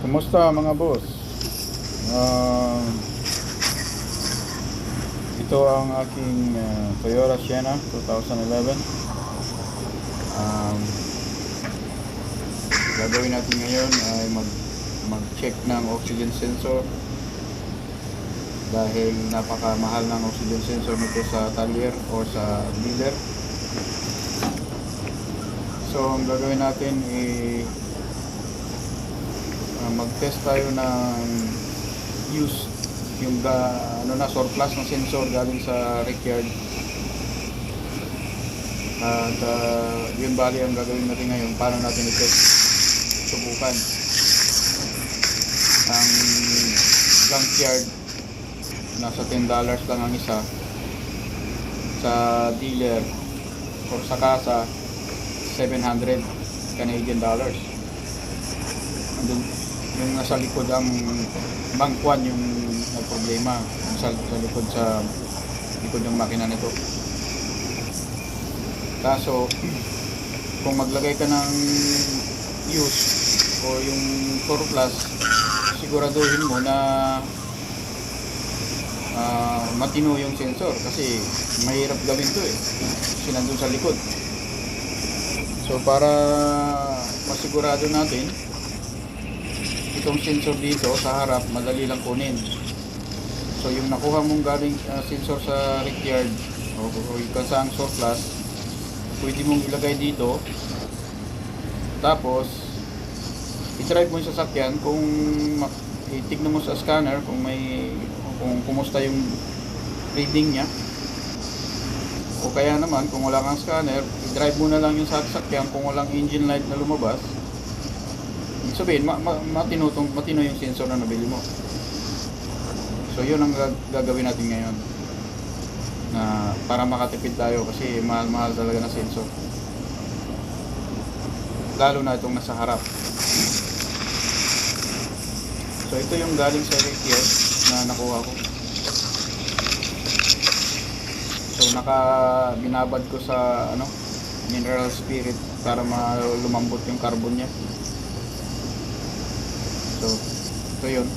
Kumusta mga boss? Um, ito ang aking uh, Toyota Sienna 2011. Um, gagawin natin ngayon ay mag mag-check ng oxygen sensor dahil napakamahal ng oxygen sensor nito sa talyer o sa dealer. So, ang gagawin natin ay uh, mag-test tayo ng use yung ga, ano na surplus ng sensor galing sa Rickyard at uh, yun bali ang gagawin natin ngayon. Paano natin i-test? Subukan. Ang junkyard nasa 10 dollars lang ang isa sa dealer. Or sa kasa 700 Canadian dollars. Andun yung nasa likod ang bangkwan yung nagproblema yung sa, sa likod sa likod ng makina nito. Kaso kung maglagay ka ng use o yung surplus siguraduhin mo na ah, matino yung sensor kasi mahirap gawin to eh. Kasi nandun sa likod. So para masigurado natin itong sensor dito sa harap madali lang kunin. So yung nakuha mong galing uh, sensor sa Rickyard o, o yung kasaang surplus pwede mong ilagay dito. Tapos i-drive mo yung sasakyan kung itignan mo sa scanner kung may kung kumusta yung reading niya. O kaya naman kung wala kang scanner i-drive mo na lang yung sasakyan kung walang engine light na lumabas sabihin, ma ma matino, tong- matino yung sensor na nabili mo. So, yun ang gag- gagawin natin ngayon. Na para makatipid tayo kasi mahal-mahal talaga na sensor. Lalo na itong nasa harap. So, ito yung galing sa Rickyard na nakuha ko. So, naka binabad ko sa ano mineral spirit para malumambot yung carbon niya. So, ito yun.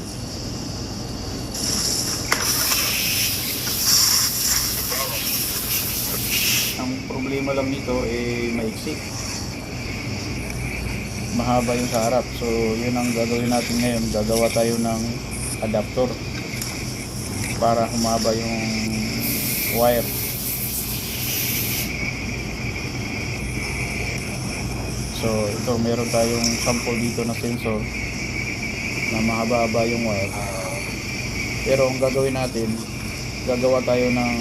Ang problema lang nito eh maiksi. Mahaba yung sa harap. So, yun ang gagawin natin ngayon. Gagawa tayo ng adapter para humaba yung wire. So, ito meron tayong sample dito na sensor na mahaba-haba yung wire. Pero ang gagawin natin, gagawa tayo ng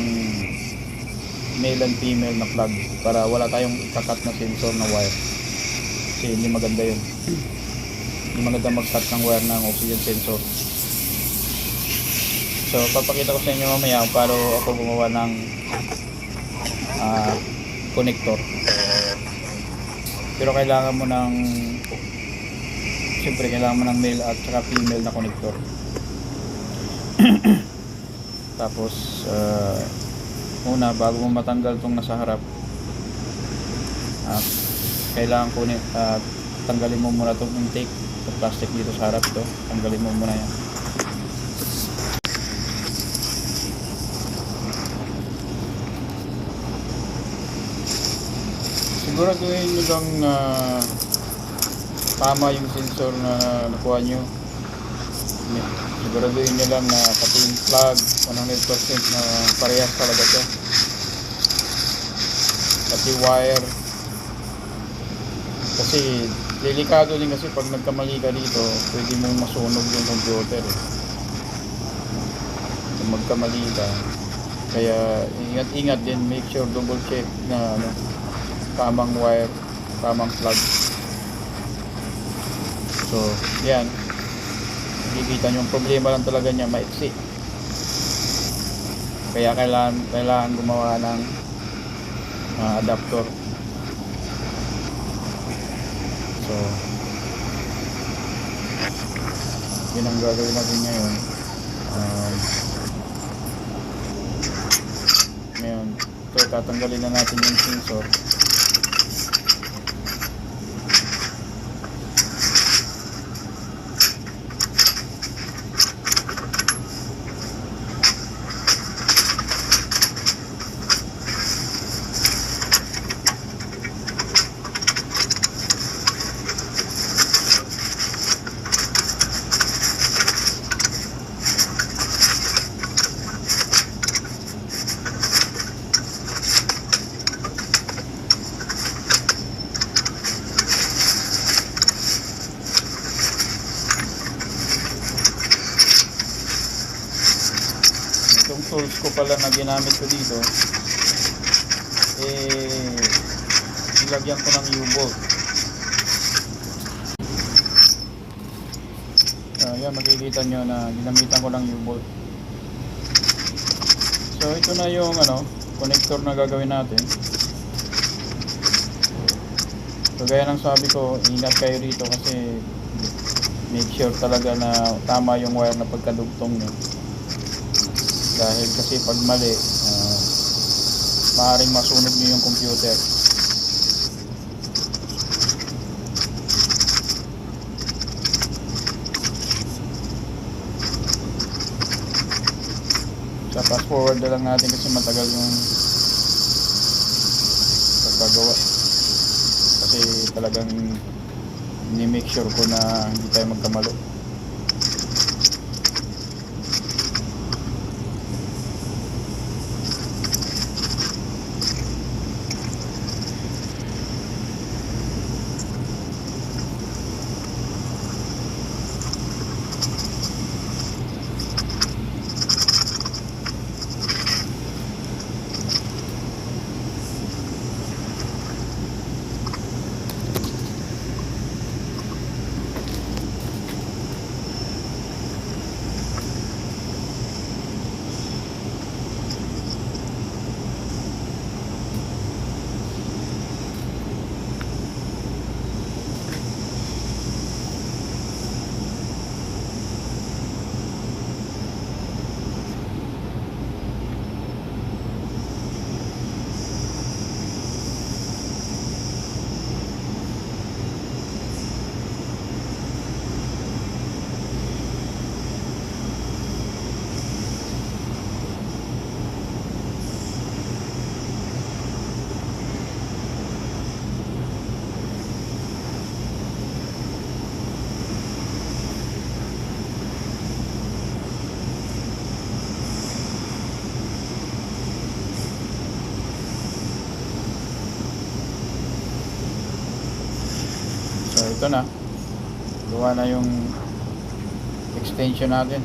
male and female na plug para wala tayong ikakat na sensor na wire. Kasi hindi maganda yun. hindi maganda mag-cut ng wire ng oxygen sensor. So, papakita ko sa inyo mamaya paano ako gumawa ng ah, connector. Pero kailangan mo ng siyempre kailangan mo ng male at saka female na connector. Tapos, uh, una, bago mo matanggal itong nasa harap, ah, kailangan kunin, ah, tanggalin mo muna itong intake, itong plastic dito sa harap ito, tanggalin mo muna yan. Siguraduhin nyo lang na tama yung sensor na nakuha nyo. Siguraduhin nyo lang na pati yung plug 100% na parehas talaga siya. Pati wire. Kasi delikado din kasi pag nagkamali ka dito, pwede mong masunog yung computer. Eh. Kung magkamali ka. Kaya ingat-ingat din, make sure double check na ano, tamang wire, tamang plug. So, yan. Nakikita nyo, problema lang talaga niya, maiksi. Kaya kailangan, kailangan gumawa ng ah, adapter. So, yun ang gagawin natin ngayon. Um, ngayon, ito, tatanggalin na natin yung sensor. tools ko pala na ginamit ko dito, eh, nilagyan ko ng U-bolt. Ah, yan, makikita nyo na ginamitan ko ng U-bolt. So, ito na yung ano, connector na gagawin natin. So, gaya ng sabi ko, ingat kayo dito kasi make sure talaga na tama yung wire na pagkadugtong nyo. Dahil kasi pag mali, ah, maaaring masunog nyo yung computer. Sa fast forward na lang natin kasi matagal yung pagkagawa. Kasi talagang ni-make sure ko na hindi tayo magkamali. So ito na. Gawa na yung extension natin.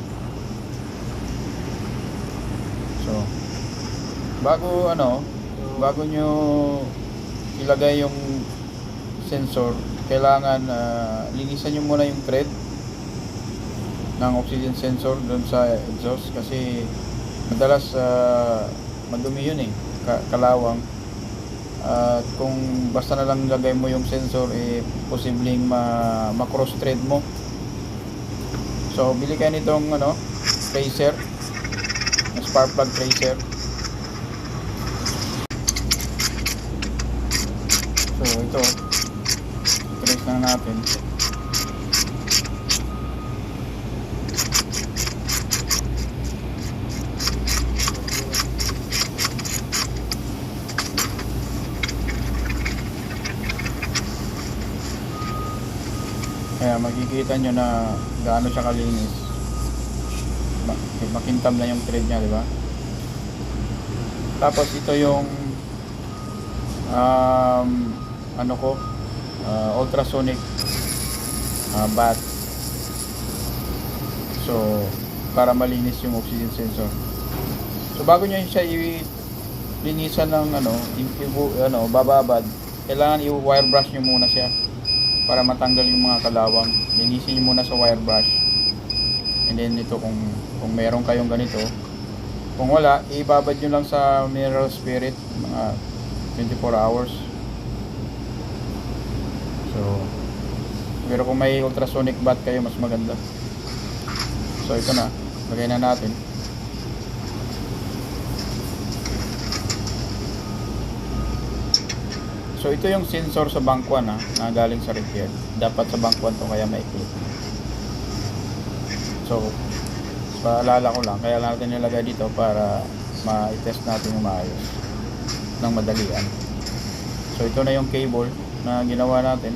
So bago ano, bago nyo ilagay yung sensor, kailangan ah, linisan nyo muna yung thread ng oxygen sensor doon sa exhaust kasi madalas ah, madumi yun eh, ka- kalawang at kung basta na lang lagay mo yung sensor, eh, posibleng ma, ma-cross thread mo. So, bili kayo nitong ano, tracer, spark plug tracer. So, ito, trace na natin. Makikita nyo na gaano siya kalinis. Ma- Makintab na yung thread niya, di ba? Tapos ito yung um, ano ko uh, ultrasonic uh, bath. So para malinis yung oxygen sensor. So bago niyo siya i-linisan ng ano, i- ano, bababad, kailangan i-wire brush niyo muna siya para matanggal yung mga kalawang. Linisin nyo muna sa wire brush. And then ito kung kung meron kayong ganito, kung wala, ibabad nyo lang sa mineral spirit mga 24 hours. So, pero kung may ultrasonic bath kayo, mas maganda. So, ito na. Lagay na natin. So ito yung sensor sa bank 1 ha, na galing sa repair. Dapat sa bank 1 to kaya maikli. So, paalala ko lang, kaya natin nilagay dito para ma-test natin yung maayos ng madalian. So ito na yung cable na ginawa natin.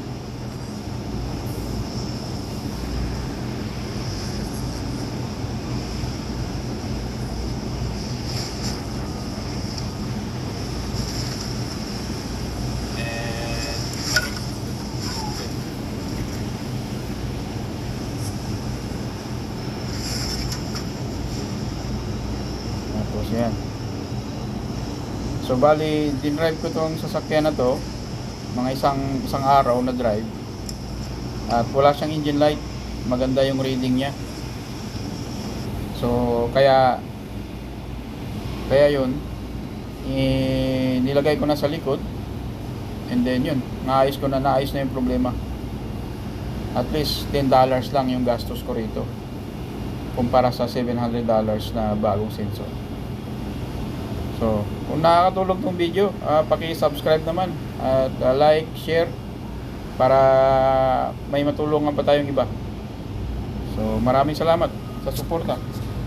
Tapos Yan. So bali, dinrive ko tong sasakyan na to mga isang isang araw na drive. At wala siyang engine light. Maganda yung reading niya. So kaya kaya yun eh, nilagay ko na sa likod and then yun naayos ko na naayos na yung problema at least $10 lang yung gastos ko rito kumpara sa $700 na bagong sensor so kung nakakatulog tong video uh, paki-subscribe naman at uh, like, share para may matulungan pa tayong iba. So maraming salamat sa suporta